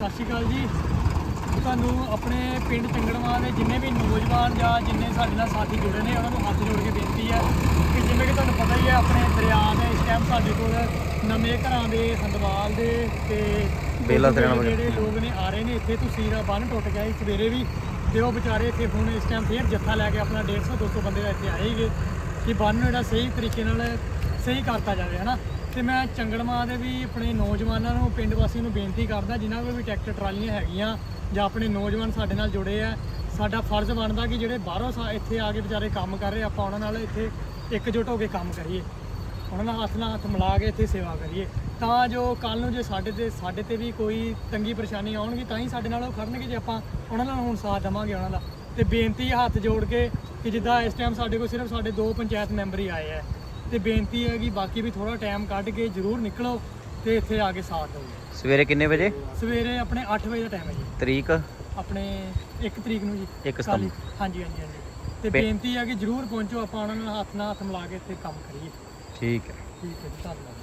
ਸਤਿ ਸ਼੍ਰੀ ਅਕਾਲ ਜੀ। ਤੁਹਾਨੂੰ ਆਪਣੇ ਪਿੰਡ ਚੰਗੜਵਾਂ ਦੇ ਜਿੰਨੇ ਵੀ ਨੌਜਵਾਨ ਜਾਂ ਜਿੰਨੇ ਸਾਡੇ ਨਾਲ ਸਾਥੀ ਜੁੜੇ ਨੇ ਉਹਨਾਂ ਨੂੰ ਹੱਥ ਜੋੜ ਕੇ ਬੇਨਤੀ ਹੈ ਕਿ ਜਿਵੇਂ ਕਿ ਤੁਹਾਨੂੰ ਪਤਾ ਹੀ ਹੈ ਆਪਣੇ ਦਰਿਆ ਦੇ ਇਸ ਟਾਈਮ ਸਾਡੇ ਕੋਲ ਨਵੇਂ ਘਰਾਂ ਦੇ ਹੰਦਵਾਲ ਦੇ ਤੇ ਬੇਲਾ ਦਰਿਆ ਜਿਹੜੇ ਲੋਕ ਨੇ ਆ ਰਹੇ ਨੇ ਇੱਥੇ ਤੁਸੀਂ ਦਾ ਬੰਨ ਟੁੱਟ ਗਿਆ ਸਵੇਰੇ ਵੀ ਤੇ ਉਹ ਵਿਚਾਰੇ ਇੱਥੇ ਹੁਣ ਇਸ ਟਾਈਮ ਫੇਰ ਜੱਥਾ ਲੈ ਕੇ ਆਪਣਾ 150 200 ਬੰਦੇ ਦਾ ਇੱਥੇ ਆਏਗੇ ਕਿ ਬੰਨ ਜਿਹੜਾ ਸਹੀ ਤਰੀਕੇ ਨਾਲ ਸਹੀ ਕਰਤਾ ਜਾਵੇ ਹਨਾ? ਤੇ ਮੈਂ ਚੰਗੜਮਾ ਦੇ ਵੀ ਆਪਣੇ ਨੌਜਵਾਨਾਂ ਨੂੰ, ਪਿੰਡ ਵਾਸੀਆਂ ਨੂੰ ਬੇਨਤੀ ਕਰਦਾ, ਜਿਨ੍ਹਾਂ ਕੋਲ ਵੀ ਟਰੈਕਟਰ, ਟਰਾਲੀਆਂ ਹੈਗੀਆਂ, ਜਾਂ ਆਪਣੇ ਨੌਜਵਾਨ ਸਾਡੇ ਨਾਲ ਜੁੜੇ ਆ, ਸਾਡਾ ਫਰਜ਼ ਬਣਦਾ ਕਿ ਜਿਹੜੇ ਬਾਹਰੋਂ ਸਾ- ਇੱਥੇ ਆ ਕੇ ਵਿਚਾਰੇ ਕੰਮ ਕਰ ਰਹੇ ਆਪਾਂ ਉਹਨਾਂ ਨਾਲ ਇੱਥੇ ਇਕਜੁੱਟ ਹੋ ਕੇ ਕੰਮ ਕਰੀਏ। ਉਹਨਾਂ ਨਾਲ ਹੱਥ ਨਾਲ ਹੱਥ ਮਿਲਾ ਕੇ ਇੱਥੇ ਸੇਵਾ ਕਰੀਏ। ਤਾਂ ਜੋ ਕੱਲ ਨੂੰ ਜੇ ਸਾਡੇ ਤੇ ਸਾਡੇ ਤੇ ਵੀ ਕੋਈ ਤੰਗੀ ਪਰੇਸ਼ਾਨੀ ਆਉਣਗੀ, ਤਾਂ ਹੀ ਸਾਡੇ ਨਾਲ ਉਹ ਖੜਨਗੇ, ਜੇ ਆਪਾਂ ਉਹਨਾਂ ਨਾਲ ਹੁਣ ਸਾਥ ਦੇਵਾਂਗੇ ਉਹਨਾਂ ਦਾ। ਤੇ ਬੇਨਤੀ ਹੱਥ ਜੋੜ ਕੇ ਕਿ ਜਿੱਦਾਂ ਇਸ ਟਾਈਮ ਸਾਡੇ ਕੋਲ ਸਿਰਫ ਸਾਡੇ ਦੋ ਪੰਚਾਇਤ ਮੈਂਬਰ ਹੀ ਆਏ ਆ। ਤੇ ਬੇਨਤੀ ਹੈ ਕਿ ਬਾਕੀ ਵੀ ਥੋੜਾ ਟਾਈਮ ਕੱਢ ਕੇ ਜ਼ਰੂਰ ਨਿਕਲੋ ਤੇ ਇੱਥੇ ਆ ਕੇ ਸਾਥ ਦਿਓ। ਸਵੇਰੇ ਕਿੰਨੇ ਵਜੇ? ਸਵੇਰੇ ਆਪਣੇ 8 ਵਜੇ ਦਾ ਟਾਈਮ ਹੈ ਜੀ। ਤਰੀਕ? ਆਪਣੇ 1 ਤਰੀਕ ਨੂੰ ਜੀ ਇੱਕ ਸਤੰਬਰ। ਕੱਲ੍ਹ ਹੀ। ਹਾਂਜੀ ਹਾਂਜੀ ਹਾਂਜੀ। ਤੇ ਬੇਨਤੀ ਹੈ ਕਿ ਜ਼ਰੂਰ ਪਹੁੰਚੋ ਆਪਾਂ ਉਹਨਾਂ ਨਾਲ ਹੱਥ ਨਾਲ ਹੱਥ ਮਿਲਾ ਕੇ ਇੱਥੇ ਕੰਮ ਕਰੀਏ। ਠੀਕ ਹੈ। ਠੀਕ ਹੈ ਜੀ ਧੰਨਵਾਦ।